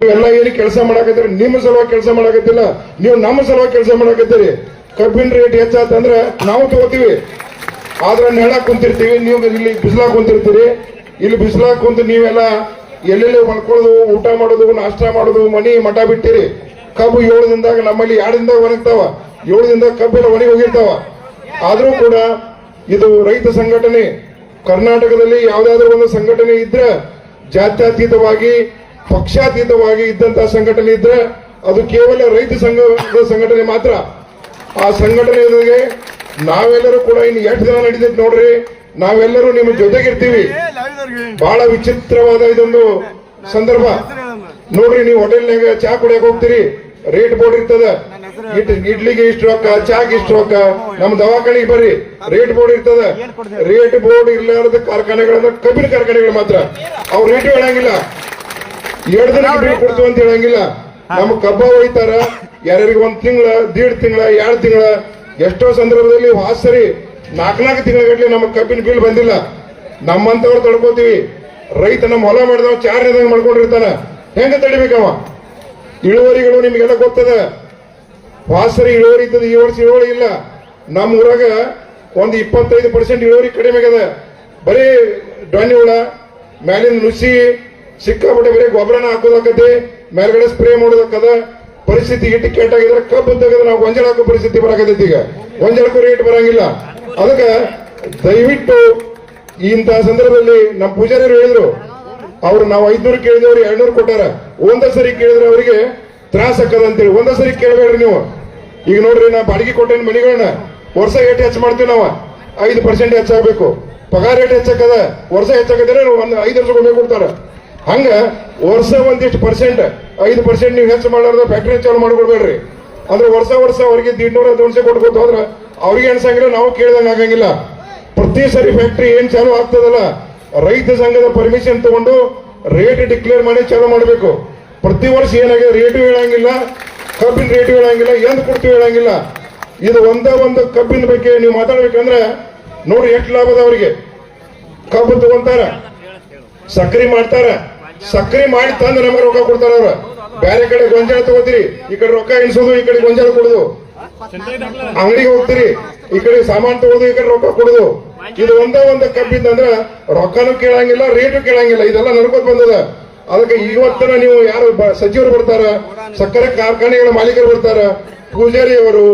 ನೀವೆಲ್ಲ ಏನು ಕೆಲಸ ಮಾಡಕತ್ತೀರಿ? ನಿಮ್ಮ ಸಲುವಾಗಿ ಕೆಲಸ ಮಾಡಕತ್ತಿಲ್ಲ. ನೀವು ನಮ್ಮ ಸಲುವಾಗಿ ಕೆಲಸ ಮಾಡಕತ್ತೀರಿ. ಕಬ್ಬಿನ ರೇಟ್ ಹೆಚ್ಚಾತಂದ್ರೆ ನಾವು ತಗೋತೀವಿ. ಆದ್ರೆ ನೆಳ ಕುಂತಿರ್ತೀವಿ. ನೀವು ಇಲ್ಲಿ ಬಿಸಿಲಾಗ ಕುಂತಿರ್ತೀರಿ. ಇಲ್ಲಿ ಬಿಸಿಲಾಗ ಕುಂತು ನೀವೆಲ್ಲ ಎಲ್ಲೆಲ್ಲಿ ಮಲ್ಕೊಳ್ಳೋದು, ಊಟ ಮಾಡೋದು, ನಾಷ್ಟ ಮಾಡೋದು, ಮನಿ ಮಠ ಬಿಟ್ಟಿರಿ. ಕಬ್ಬು ಏಳು ದಿನದಾಗ ನಮ್ಮಲ್ಲಿ ಎರಡು ದಿನದಾಗ ಒಣಗ್ತಾವ. ಏಳು ದಿನದಾಗ ಕಬ್ಬೆಲ್ಲ ಒಣಗಿ ಹೋಗಿರ್ತಾವ. ಆದ್ರೂ ಕೂಡ ಇದು ರೈತ ಸಂಘಟನೆ, ಕರ್ನಾಟಕದಲ್ಲಿ ಯಾವ್ದಾದ್ರು ಒಂದು ಸಂಘಟನೆ ಇದ್ರೆ ಜಾತ್ಯತೀತವಾಗಿ ಪಕ್ಷಾತೀತವಾಗಿ ಇದ್ದಂತಹ ಸಂಘಟನೆ ಇದ್ರೆ ಅದು ಕೇವಲ ರೈತ ಸಂಘ ಸಂಘಟನೆ ಮಾತ್ರ. ಆ ಸಂಘಟನೆ ನಾವೆಲ್ಲರೂ ಕೂಡ ಇನ್ನು ಎಷ್ಟು ದಿನ ನಡೀತೈತೆ ನೋಡ್ರಿ. ನಾವೆಲ್ಲರೂ ನಿಮ್ಮ ಜೊತೆಗಿರ್ತೀವಿ ಬಹಳ ವಿಚಿತ್ರವಾದ ಇದೊಂದು ಸಂದರ್ಭ. ನೋಡ್ರಿ ನೀವು ಹೋಟೆಲ್ನಾಗ ಚಾ ಕುಡಿಯಕ್ ಹೋಗ್ತೀರಿ. ರೇಟ್ ಬೋರ್ಡ್ ಇರ್ತದ. ಇಡ್ಲಿಗೆ ಇಷ್ಟು ರೊಕ್ಕ ಚಾಕ್ ಇಷ್ಟು ರೊಕ್ಕ. ನಮ್ಮ ದವಾಖಾನಿಗೆ ಬರ್ರಿ. ರೇಟ್ ಬೋರ್ಡ್ ಇರ್ತದ. ರೇಟ್ ಬೋರ್ಡ್ ಇರ್ಲಾರದ ಕಾರ್ಖಾನೆಗಳಂದ್ರೆ ಕಬ್ಬಿನ ಕಾರ್ಖಾನೆಗಳು ಮಾತ್ರ. ಅವ್ರು ರೇಟ್ ಹೇಳಂಗಿಲ್ಲ. ಕೊಡ್ತೀವಿ ಅಂತ ಹೇಳಂಗಿಲ್ಲ. ನಮ್ಮ ಕಬ್ಬ ಒಯ್ತಾರ ಯಾರ್ಯಾರಿಗೆ ಒಂದ್ ತಿಂಗಳ ದೀಡ್ ತಿಂಗಳ ಎರಡು ತಿಂಗಳ. ಎಷ್ಟೋ ಸಂದರ್ಭದಲ್ಲಿ ವಾಸರಿ ನಾಲ್ಕು ನಾಲ್ಕು ತಿಂಗಳ ನಮ್ಮ ಕಬ್ಬಿನ ಬಿಲ್ ಬಂದಿಲ್ಲ. ನಮ್ಮಂತವ್ರು ತಡ್ಕೋತೀವಿ. ರೈತ ನಮ್ಮ ಹೊಲ ಮಾಡಿದವ ಚಾರ್ ದಿನದಾಗ ಮಾಡ್ಕೊಂಡಿರ್ತಾನ. ಹೆಂಗ ತಡಿಬೇಕವ? ಇಳುವರಿಗಳು ನಿಮ್ಗೆಲ್ಲ ಗೊತ್ತದ. ವಾಸರಿ ಇಳುವರಿ ಇದ್ದದ ಈ ವರ್ಷ ಇಳುವರಿ ಇಲ್ಲ. ನಮ್ಮ ಊರಾಗ ಒಂದು ಇಪ್ಪತ್ತೈದು ಪರ್ಸೆಂಟ್ ಇಳುವರಿ ಕಡಿಮೆ ಆಗದ ಬರೀ ಡೊಣ್ಣಿ ಹುಳ ಮ್ಯಾಲಿನ ನುಸಿ ಸಿಕ್ಕಾಪಟ್ಟೆ ಬರೀ ಗೊಬ್ಬರನ ಹಾಕೋದಾಕತಿ ಮೇಲ್ಗಡೆ ಸ್ಪ್ರೇ ಮಾಡೋದಕ್ಕದ ಪರಿಸ್ಥಿತಿ ಇಟ್ಟು ಕೆಟ್ಟಾಗಿದ್ರೆ ಕಬ್ಬು ತೆಗೆದ್ರೆ ನಾವು ಗೊಂಜಾಳ ಹಾಕೋ ಪರಿಸ್ಥಿತಿ ಬರಾಕತೈತಿ ಈಗ. ಗೊಂಜಾಳಕ್ಕೂ ರೇಟ್ ಬರಂಗಿಲ್ಲ. ಅದಕ್ಕೆ ದಯವಿಟ್ಟು ಇಂತಹ ಸಂದರ್ಭದಲ್ಲಿ ನಮ್ಮ ಪೂಜಾರಿಯರು ಹೇಳಿದ್ರು. ಅವ್ರು ನಾವು ಐದ್ನೂರು ಕೇಳಿದವ್ರು ಎರಡ್ನೂರು ಕೊಟ್ಟಾರ. ಒಂದ ಸರಿ ಕೇಳಿದ್ರೆ ಅವರಿಗೆ ತ್ರಾಸ ಅಂತ ಅಂತೇಳಿ ಒಂದ ಸರಿ ಕೇಳಬೇಡ್ರಿ ನೀವು. ಈಗ ನೋಡ್ರಿ ನಾ ಬಾಡಿಗೆ ಕೊಟ್ಟೇನ್ ಮನೆಗಳನ್ನ ವರ್ಷ ಏಟ್ ಹೆಚ್ಚು ಮಾಡ್ತೀವಿ ನಾವು. ಐದು ಪರ್ಸೆಂಟ್ ಹೆಚ್ಚಾಗಬೇಕು. ಪಗಾರ ರೇಟ್ ಹೆಚ್ಚಾಕದ ವರ್ಷ ಹೆಚ್ಚಾಗದ್ರೆ ಒಂದು ಐದು ವರ್ಷ ಕೊಡ್ತಾರ. ಹಂಗ ವರ್ಷ ಒಂದಿಷ್ಟು ಪರ್ಸೆಂಟ್ ಐದು ಪರ್ಸೆಂಟ್ ನೀವು ಹೆಚ್ಚು ಮಾಡಾರ್ದ ಫ್ಯಾಕ್ಟ್ರಿ ಚಾಲು ಮಾಡ್ಕೊಡ್ಬೇಡ್ರಿ. ಅಂದ್ರೆ ವರ್ಷ ವರ್ಷ ಅವ್ರಿಗೆ ದೀಡ್ನೂರ ದೋನ್ಸೆ ಕೊಟ್ಕೊತ ಹೋದ್ರ ಅವ್ರಿಗೆ ಅನ್ಸಂಗಿಲ್ಲ ನಾವು ಕೇಳ್ದಂಗ ಆಗಂಗಿಲ್ಲ. ಪ್ರತಿ ಸರಿ ಫ್ಯಾಕ್ಟ್ರಿ ಏನ್ ಚಾಲು ಆಗ್ತದಲ್ಲ, ರೈತ ಸಂಘದ ಪರ್ಮಿಷನ್ ತಗೊಂಡು ರೇಟ್ ಡಿಕ್ಲೇರ್ ಮಾಡಿ ಚಾಲು ಮಾಡಬೇಕು. ಪ್ರತಿ ವರ್ಷ ಏನಾಗಿದೆ ರೇಟು ಹೇಳಂಗಿಲ್ಲ, ಕಬ್ಬಿನ ರೇಟು ಹೇಳಂಗಿಲ್ಲ ಎಂದ್ ಕೊಡ್ತೀವಿ ಹೇಳಂಗಿಲ್ಲ. ಇದು ಒಂದೇ ಒಂದು ಕಬ್ಬಿನ ಬಗ್ಗೆ ನೀವು ಮಾತಾಡ್ಬೇಕಂದ್ರೆ ನೋಡಿ ಎಷ್ಟು ಲಾಭದ ಅವರಿಗೆ. ಕಬ್ಬು ತಗೊಂತಾರ, ಸಕ್ರಿ ಮಾಡ್ತಾರ ಸಕ್ರಿ ಮಾಡಿ ತಂದು ನಮಗೆ ರೊಕ್ಕ ಕೊಡ್ತಾರ ಅವ್ರ. ಬೇರೆ ಕಡೆ ಗೊಂಜಾಳ ತಗೋತೀರಿ, ಈ ಕಡೆ ರೊಕ್ಕ ಎಣಿಸೋದು ಈ ಕಡೆ ಗೊಂಜಾಳ ಕೊಡುದು. ಅಂಗಡಿಗೆ ಹೋಗ್ತೀರಿ, ಈ ಕಡೆ ಸಾಮಾನ್ ತಗೋದು, ಈ ಕಡೆ ರೊಕ್ಕ ಕೊಡುದು. ಇದು ಒಂದೇ ಒಂದು ಕಬ್ಬಿದ್ದಂದ್ರ ರೊಕ್ಕನು ಕೇಳಂಗಿಲ್ಲ, ರೇಟು ಕೇಳಂಗಿಲ್ಲ. ಇದೆಲ್ಲ ನಡ್ಕೋತ್ ಬಂದದ. ಅದಕ್ಕೆ ಇವತ್ತನ ನೀವು ಯಾರು ಸಚಿವರು ಬರ್ತಾರ, ಸಕ್ಕರೆ ಕಾರ್ಖಾನೆಗಳ ಮಾಲೀಕರು ಬರ್ತಾರ ಪೂಜಾರಿ ಅವರು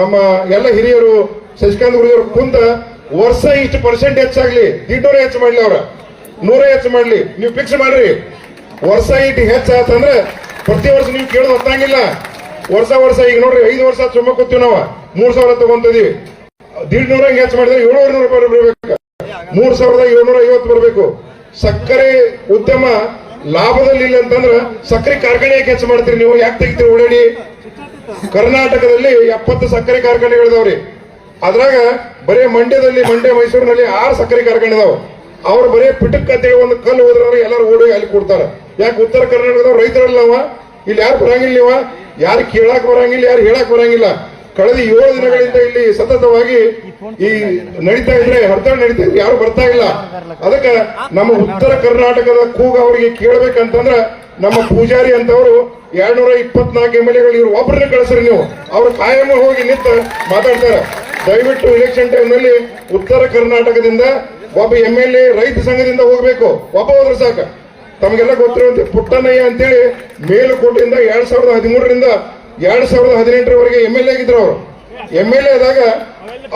ನಮ್ಮ ಎಲ್ಲ ಹಿರಿಯರು, ಶಶಿಕಾಂತ್ ಗುರುಜರು ಕುಂತ ವರ್ಷ ಇಷ್ಟು ಪರ್ಸೆಂಟ್ ಹೆಚ್ಚಾಗ್ಲಿ ದೀಟೋರೆ ಹೆಚ್ಚು ಮಾಡ್ಲಿ ಅವ್ರ. ನೂರ ಹೆಚ್ಚು ಮಾಡ್ಲಿ. ನೀವು ಫಿಕ್ಸ್ ಮಾಡ್ರಿ. ವರ್ಷ ಇಟ್ಟು ಹೆಚ್ಚಾತಂದ್ರೆ ಪ್ರತಿ ವರ್ಷ ನೀವು ಕೇಳೋದು ಹೊತ್ತಂಗಿಲ್ಲ ವರ್ಷ ವರ್ಷ ಈಗ ನೋಡ್ರಿ, ಐದು ವರ್ಷ ಸುಮ್ಮ ಕೂತೀವಿ ನಾವು. ಮೂರ್ ಸಾವಿರ ತಗೊಂತಿದೀವಿ. ದೀಡ್ ನೂರ ಹೆಚ್ಚು ಮಾಡಿದ್ರೆ ಏಳುವರೆ ನೂರು ರೂಪಾಯಿ ಬರಬೇಕು ಮೂರ್ ಸಾವಿರದ ಏಳ್ನೂರ ಐವತ್ತು ಬರಬೇಕು. ಸಕ್ಕರೆ ಉದ್ಯಮ ಲಾಭದಲ್ಲಿ ಇಲ್ಲ ಅಂತಂದ್ರೆ ಸಕ್ಕರೆ ಕಾರ್ಖಾನೆ ಯಾಕೆ ಹೆಚ್ಚು ಮಾಡ್ತೀರಿ ನೀವು. ಯಾಕೆ ತೆಗಿತೀರಿ ಓಡಾಡಿ? ಕರ್ನಾಟಕದಲ್ಲಿ ಎಪ್ಪತ್ತು ಸಕ್ಕರೆ ಕಾರ್ಖಾನೆಗಳಿದಾವ್ರಿ. ಅದ್ರಾಗ ಬರೀ ಮಂಡ್ಯದಲ್ಲಿ, ಮಂಡ್ಯ ಮೈಸೂರಿನಲ್ಲಿ ಆರು ಸಕ್ಕರೆ ಕಾರ್ಖಾನೆ ಇದಾವ. ಅವ್ರು ಬರೀ ಪಿಟಕ್ ಅಂತೇಳಿ ಒಂದು ಕಲ್ಲು ಹೋದ್ರೆ ಎಲ್ಲರೂ ಓಡಿ ಅಲ್ಲಿ ಕೊಡ್ತಾರೆ. ಯಾಕೆ ಉತ್ತರ ಕರ್ನಾಟಕದವ್ರು ರೈತರಲ್ಲ ಇಲ್ಲಿ ಯಾರು ಬರಂಗಿಲ್ಲ ಯಾರು ಕೇಳಾಕ್ ಬರಂಗಿಲ್ಲ, ಯಾರು ಹೇಳಕ್ ಬರಂಗಿಲ್ಲ. ಕಳೆದ ಏಳು ದಿನಗಳಿಂದ ಇಲ್ಲಿ ಸತತವಾಗಿ ಈ ನಡೀತಾ ಇದ್ರೆ ಹರ್ತಾಳ ನಡೀತಾ ಇದ್ರೆ ಯಾರು ಬರ್ತಾ ಇಲ್ಲ. ಅದಕ್ಕೆ ನಮ್ಮ ಉತ್ತರ ಕರ್ನಾಟಕದ ಕೂಗ ಅವರಿಗೆ ಕೇಳ್ಬೇಕಂತಂದ್ರ ನಮ್ಮ ಪೂಜಾರಿ ಅಂತವರು ಎರಡ್ನೂರ ಇಪ್ಪತ್ನಾಲ್ಕು ಎಂ ಎಲ್ ಎಗಳು ಇವ್ರು ಒಬ್ಬರನ್ನ ಕಳಿಸ್ರಿ ನೀವು. ಅವ್ರು ಕಾಯಂ ಹೋಗಿ ನಿಂತ ಮಾತಾಡ್ತಾರೆ. ದಯವಿಟ್ಟು ಇಲೆಕ್ಷನ್ ಟೈಮ್ನಲ್ಲಿ ಉತ್ತರ ಕರ್ನಾಟಕದಿಂದ ಒಬ್ಬ ಎಂ ಎಲ್ ಎ ರೈತ ಸಂಘದಿಂದ ಹೋಗ್ಬೇಕು, ಒಬ್ಬ ಹೋದ್ರೆ ಸಾಕ. ತಮಗೆಲ್ಲ ಗೊತ್ತಿರುವಂತೆ ಪುಟ್ಟನಯ್ಯ ಅಂತೇಳಿ ಮೇಲುಕೋಟೆಯಿಂದ ಎರಡ್ ಸಾವಿರದ ಹದಿಮೂರರಿಂದ ಎರಡ್ ಸಾವಿರದ ಹದಿನೆಂಟರವರೆಗೆ ಎಂ ಎಲ್ ಎ ಆಗಿದ್ರು ಅವರು. ಎಂ ಎಲ್ ಎ ಆದಾಗ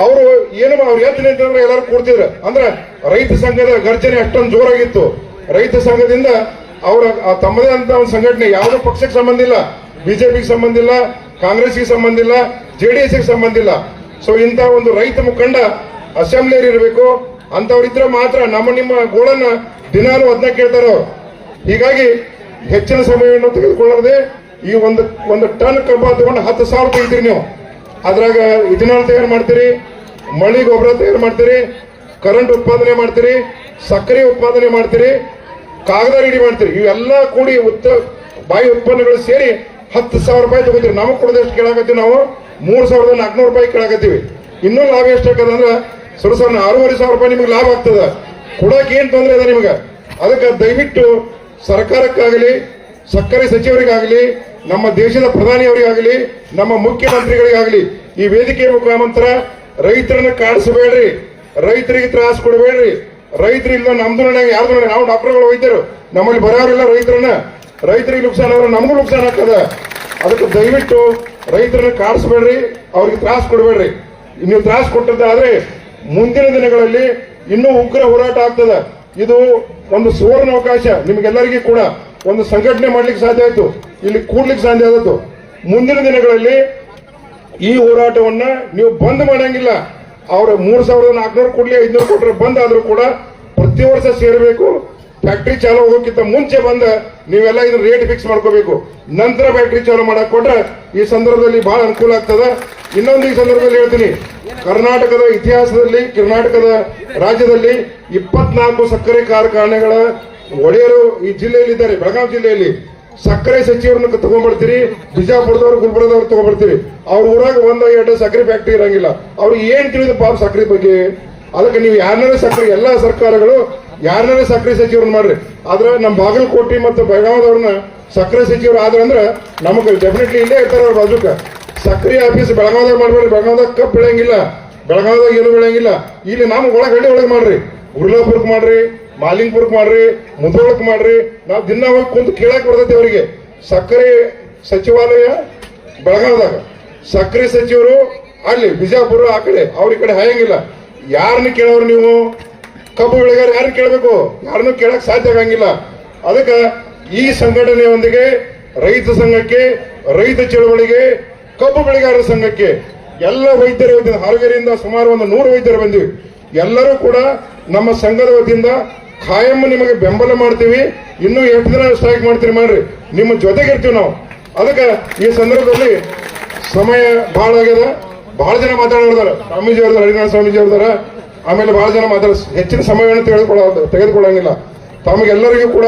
ಅವರು ಏನು ಅವ್ರು ಎದ್ದು ನಿಂತಂದ್ರೆ ಎಲ್ಲರೂ ಕೊಡ್ತಿದ್ರು. ಅಂದ್ರೆ ರೈತ ಸಂಘದ ಗರ್ಜನೆ ಅಷ್ಟೊಂದು ಜೋರಾಗಿತ್ತು. ರೈತ ಸಂಘದಿಂದ ಅವರ ತಮ್ಮದೇ ಅಂತ ಒಂದು ಸಂಘಟನೆ, ಯಾವುದೋ ಪಕ್ಷಕ್ಕೆ ಸಂಬಂಧ ಇಲ್ಲ. ಬಿಜೆಪಿಗೆ ಸಂಬಂಧ ಇಲ್ಲ ಕಾಂಗ್ರೆಸ್ಗೆ ಸಂಬಂಧ ಇಲ್ಲ ಜೆಡಿಎಸ್ಗೆ ಸಂಬಂಧ ಇಲ್ಲ. ಸೊ ಇಂಥ ಒಂದು ರೈತ ಮುಖಂಡ ಅಸೆಂಬ್ಲಿಯಲ್ಲಿ ಇರಬೇಕು ಅಂತವ್ರಿದ್ರೆ ಮಾತ್ರ ನಮ್ಮ ನಿಮ್ಮ ಗೋಳನ್ನ ದಿನಾಲು ಅದನ್ನ ಕೇಳ್ತಾರ? ಹೀಗಾಗಿ ಹೆಚ್ಚಿನ ಸಮಯವನ್ನು ತೆಗೆದುಕೊಳ್ಳದೆ ಈ ಒಂದು ಒಂದು ಟನ್ ಕಬ್ಬ ತಗೊಂಡು ಹತ್ತು ಸಾವಿರ ತೆಗಿತೀರಿ ನೀವು. ಅದ್ರಾಗ ಇದನ್ನ ತಯಾರು ಮಾಡ್ತೀರಿ, ಮಳಿ ಗೊಬ್ಬರ ತಯಾರು ಮಾಡ್ತೀರಿ ಕರೆಂಟ್ ಉತ್ಪಾದನೆ ಮಾಡ್ತೀರಿ, ಸಕ್ಕರೆ ಉತ್ಪಾದನೆ ಮಾಡ್ತೀರಿ, ಕಾಗದ ರೆಡಿ ಮಾಡ್ತೀರಿ. ಇವೆಲ್ಲ ಕೂಡಿ ಉತ್ತ, ಬಾಯಿ ಉತ್ಪನ್ನಗಳು ಸೇರಿ ಹತ್ತು ಸಾವಿರ ರೂಪಾಯಿ ತಗೋತೀರಿ. ನಮಗೆ ಕೊಡೋದಷ್ಟು ಕೇಳಾಕತ್ತೀವಿ ನಾವು? ಮೂರು ಸಾವಿರದ ನಾಲ್ಕುನೂರು ರೂಪಾಯಿ ಕೇಳಾಕತ್ತೀವಿ. ಇನ್ನೂ ಲಾಭ ಎಷ್ಟಾಗದಂದ್ರ ಸರ, ಸರ್ ಆರೂವರೆ ಸಾವಿರ ರೂಪಾಯಿ ನಿಮ್ಗೆ ಲಾಭ ಆಗ್ತದ? ಕೊಡಕ್ ಏನ್ ತೊಂದರೆ ಅದ ನಿಮ್ಗೆ? ಅದಕ್ಕೆ ದಯವಿಟ್ಟು ಸರ್ಕಾರಕ್ಕಾಗಲಿ ಸಕ್ಕರೆ ಸಚಿವರಿಗಾಗಲಿ, ನಮ್ಮ ದೇಶದ ಪ್ರಧಾನಿಯವರಿಗಾಗಲಿ, ನಮ್ಮ ಮುಖ್ಯಮಂತ್ರಿಗಳಿಗಾಗಲಿ, ಈ ವೇದಿಕೆ ಮುಖಾಂತರ ರೈತರನ್ನ ಕಾಡಿಸಬೇಡ್ರಿ. ರೈತರಿಗೆ ತ್ರಾಸ ಕೊಡಬೇಡ್ರಿ. ರೈತರಿಂದ ನಮ್ದು ಯಾರ್ದು ನಾವು ಡಾಕ್ಟರ್ಗಳು ವೈದ್ಯರು. ನಮ್ಮಲ್ಲಿ ಬರೋರಿಲ್ಲ ರೈತರನ್ನ. ರೈತರಿಗೆ ನುಕ್ಸಾನ ಆದ್ರೆ ನಮಗೂ ನುಕ್ಸಾನ ಆಗ್ತದ. ಅದಕ್ಕೆ ದಯವಿಟ್ಟು ರೈತರನ್ನ ಕಾಡಿಸ್ಬೇಡ್ರಿ. ಅವ್ರಿಗೆ ತ್ರಾಸ ಕೊಡಬೇಡ್ರಿ. ನೀವು ತ್ರಾಸ ಕೊಟ್ಟದ್ದಾದ್ರೆ ಮುಂದಿನ ದಿನಗಳಲ್ಲಿ ಇನ್ನೂ ಉಗ್ರ ಹೋರಾಟ ಆಗ್ತದೆ. ಇದು ಒಂದು ಸುವರ್ಣ ಅವಕಾಶ ನಿಮಗೆಲ್ಲರಿಗೂ ಕೂಡ ಒಂದು ಸಂಘಟನೆ ಮಾಡ್ಲಿಕ್ಕೆ ಸಾಧ್ಯ ಆಯ್ತು. ಇಲ್ಲಿ ಕೂಡ್ಲಿಕ್ಕೆ ಸಾಧ್ಯ ಆದದ್ದು. ಮುಂದಿನ ದಿನಗಳಲ್ಲಿ ಈ ಹೋರಾಟವನ್ನ ನೀವು ಬಂದ್ ಮಾಡಂಗಿಲ್ಲ. ಅವರ ಮೂರು ಸಾವಿರದ ನಾಲ್ಕುನೂರು ಕೊಡ್ಲಿ ಐದ್ನೂರು ಕೊಟ್ಟರೆ ಬಂದ್ ಆದ್ರೂ ಕೂಡ ಪ್ರತಿ ವರ್ಷ ಸೇರಬೇಕು. ಫ್ಯಾಕ್ಟ್ರಿ ಚಾಲು ಹೋಗೋಕ್ಕಿಂತ ಮುಂಚೆ ಬಂದ ನೀವೆಲ್ಲ ಇದನ್ನ ರೇಟ್ ಫಿಕ್ಸ್ ಮಾಡ್ಕೋಬೇಕು. ನಂತರ ಫ್ಯಾಕ್ಟ್ರಿ ಚಾಲು ಮಾಡಕ್ ಕೊಟ್ರೆ ಈ ಸಂದರ್ಭದಲ್ಲಿ ಬಹಳ ಅನುಕೂಲ ಆಗ್ತದ. ಇನ್ನೊಂದು ಈ ಸಂದರ್ಭದಲ್ಲಿ ಹೇಳ್ತೀನಿ. ಕರ್ನಾಟಕದ ಇತಿಹಾಸದಲ್ಲಿ, ಕರ್ನಾಟಕದ ರಾಜ್ಯದಲ್ಲಿ ಇಪ್ಪತ್ನಾಲ್ಕು ಸಕ್ಕರೆ ಕಾರ್ಖಾನೆಗಳ ಒಡೆಯರು ಈ ಜಿಲ್ಲೆಯಲ್ಲಿ ಇದ್ದಾರೆ ಬೆಳಗಾವಿ ಜಿಲ್ಲೆಯಲ್ಲಿ. ಸಕ್ಕರೆ ಸಚಿವರನ್ನ ತಗೊಂಡ್ಬರ್ತೀರಿ, ಬಿಜಾಪುರದವ್ರು, ಗುಲ್ಬರ್ಗದವ್ರು ತಗೊಂಡ್ಬರ್ತೀರಿ. ಅವ್ರ ಊರಾಗ ಒಂದು ಎರಡು ಸಕ್ಕರೆ ಫ್ಯಾಕ್ಟ್ರಿ ಇರಂಗಿಲ್ಲ. ಅವ್ರಿಗೆ ಏನ್ ತಿಳಿದ ಪಾಪ ಸಕ್ಕರೆ ಬಗ್ಗೆ? ಅದಕ್ಕೆ ನೀವು ಯಾರನ್ನೇ ಸಕ್ಕರೆ, ಎಲ್ಲಾ ಸರ್ಕಾರಗಳು ಯಾರನ್ನೇ ಸಕ್ಕರೆ ಸಚಿವರನ್ನ ಮಾಡ್ರಿ. ಆದ್ರೆ ನಮ್ಮ ಬಾಗಲಕೋಟೆ ಮತ್ತು ಬೆಳಗಾವದವ್ರನ್ನ ಸಕ್ಕರೆ ಸಚಿವರು ಆದ್ರೆ ಅಂದ್ರೆ ನಮಗೆ ಡೆಫಿನೆಟ್ಲಿ ಇಲ್ಲೇ ಇರ್ತಾರೆ ಅವ್ರ ಬಾಜುಕ. ಸಕ್ಕರೆ ಆಫೀಸ್ ಬೆಳಗಾವದಾಗ ಮಾಡ್ಬೇಡ್ರಿ. ಬೆಳಗಾವದಾಗ ಕಪ್ ಬೆಳೆಯಂಗಿಲ್ಲ. ಬೆಳಗಾವದಾಗ ಏನು ಬೆಳೆಯಂಗಿಲ್ಲ. ಇಲ್ಲಿ ಒಳಗೆ ಹಳ್ಳಿ ಒಳಗೆ ಮಾಡ್ರಿ. ಉರ್ಲಾಪುರಕ್ಕೆ ಮಾಡ್ರಿ, ಮಾಲಿಂಗ್ಪುರಕ್ ಮಾಡ್ರಿ ಮುಧೋಳಕ್ ಮಾಡ್ರಿ. ನಾವು ದಿನ ಹೋಗಿ ಕುಂತು ಕೇಳಕ್ ಬರ್ತೈತಿ ಅವರಿಗೆ. ಸಕ್ಕರೆ ಸಚಿವಾಲಯ ಬೆಳಗಾವದಾಗ. ಸಕ್ಕರೆ ಸಚಿವರು ಅಲ್ಲಿ ಬಿಜಾಪುರ ಆ ಕಡೆ, ಅವ್ರ ಈ ಕಡೆ ಹಾಯಂಗಿಲ್ಲ. ಯಾರನ್ನ ಕೇಳೋರು ನೀವು? ಕಬ್ಬು ಬೆಳೆಗಾರ ಯಾರು ಕೇಳಬೇಕು? ಯಾರನ್ನು ಕೇಳಕ್ ಸಾಧ್ಯ ಆಗಂಗಿಲ್ಲ. ಅದಕ್ಕೆ ಈ ಸಂಘಟನೆಯೊಂದಿಗೆ ರೈತ ಸಂಘಕ್ಕೆ, ರೈತ ಚಳವಳಿಗೆ, ಕಬ್ಬು ಬೆಳೆಗಾರರ ಸಂಘಕ್ಕೆ ಎಲ್ಲ ವೈದ್ಯರು ವತಿಯಿಂದ ಹಾವೇರಿಯಿಂದ ಸುಮಾರು ಒಂದು ನೂರು ವೈದ್ಯರು ಬಂದಿವಿ. ಎಲ್ಲರೂ ಕೂಡ ನಮ್ಮ ಸಂಘದ ವತಿಯಿಂದ ಖಾಯಂ ನಿಮಗೆ ಬೆಂಬಲ ಮಾಡ್ತೀವಿ. ಇನ್ನೂ ಎಷ್ಟು ದಿನ ಸ್ಟ್ರೈಕ್ ಮಾಡ್ತೀರಿ ಮಾಡ್ರಿ. ನಿಮ್ಮ ಜೊತೆಗೆ ಇರ್ತೀವಿ ನಾವು. ಅದಕ್ಕೆ ಈ ಸಂದರ್ಭದಲ್ಲಿ ಸಮಯ ಬಹಳ ಆಗ್ಯದ. ಬಹಳ ಜನ ಮಾತಾಡೋದಾರ ಸ್ವಾಮೀಜಿ ಅವ್ರದಾರ ಹರಿನಾಥ ಸ್ವಾಮೀಜಿ ಅವ್ರದಾರ ಆಮೇಲೆ ಬಹಳ ಜನ ಮಾತಾಡ ಹೆಚ್ಚಿನ ಸಮಯವನ್ನು ತೆಗೆದುಕೊಳ್ಳ ತೆಗೆದುಕೊಳ್ಳಂಗಿಲ್ಲ. ತಮಗೆಲ್ಲರಿಗೂ ಕೂಡ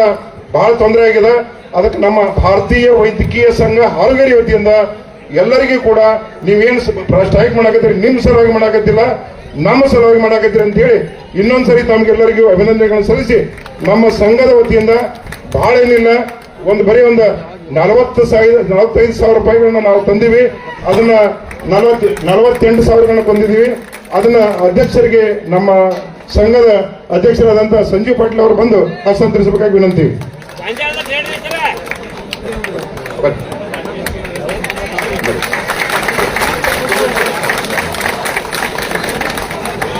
ಬಹಳ ತೊಂದರೆ ಆಗಿದೆ. ಅದಕ್ಕೆ ನಮ್ಮ ಭಾರತೀಯ ವೈದ್ಯಕೀಯ ಸಂಘ ಹಾಲುಗೇರಿ ವತಿಯಿಂದ ಎಲ್ಲರಿಗೂ ಕೂಡ ನೀವೇನು ಸ್ಟ್ರೈಕ್ ಮಾಡಾಕತ್ತೀರಿ, ನಿಮ್ಮ ಸಲುವಾಗಿ ಮಾಡಾಕತ್ತಿಲ್ಲ ನಮ್ಮ ಸಲುವಾಗಿ ಮಾಡಕತ್ತೀರಿ ಅಂತ ಹೇಳಿ ಇನ್ನೊಂದ್ಸರಿ ತಮ್ಗೆಲ್ಲರಿಗೂ ಅಭಿನಂದನೆಗಳನ್ನು ಸಲ್ಲಿಸಿ ನಮ್ಮ ಸಂಘದ ವತಿಯಿಂದ ಬಹಳ ಏನಿಲ್ಲ, ಒಂದು ಬರೀ ಒಂದು ನಲವತ್ತು ಸಾವಿರ ನಲವತ್ತೈದು ಸಾವಿರ ರೂಪಾಯಿಗಳನ್ನ ನಾವು ತಂದಿವಿ. ಅದನ್ನ ನಲವತ್ತು ನಲವತ್ತೆಂಟು ಸಾವಿರಗಳನ್ನ ತಂದಿದ್ದೀವಿ ಅದನ್ನ ಅಧ್ಯಕ್ಷರಿಗೆ ನಮ್ಮ ಸಂಘದ ಅಧ್ಯಕ್ಷರಾದಂತಹ ಸಂಜೀವ್ ಪಾಟೀಲ್ ಅವರು ಬಂದು ಹಸ್ತಾಂತರಿಸಬೇಕಾಗಿ ವಿನಂತಿ.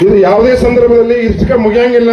ಇದು ಯಾವುದೇ ಸಂದರ್ಭದಲ್ಲಿ ಇಷ್ಟಕ ಮುಗಿಯಂಗಿಲ್ಲ.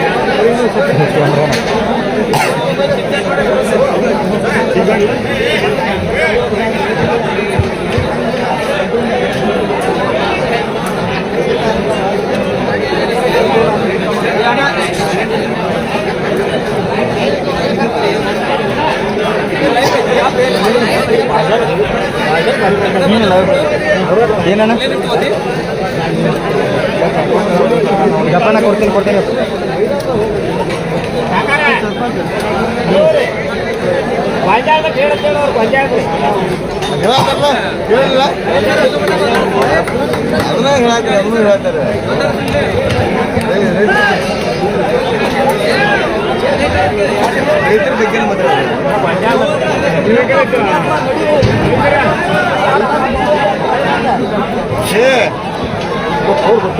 ಏನಣ್ಣ? ಜಪಾನ ಕೊಡ್ತೀನಿ ಕೊಡ್ತೀನಿ. ಸಂಜಾನದ ರೇಟ್ ಕೇಳೋರು ಸಂಜಾನ ರೈತರ ಬಗ್ಗೆ করব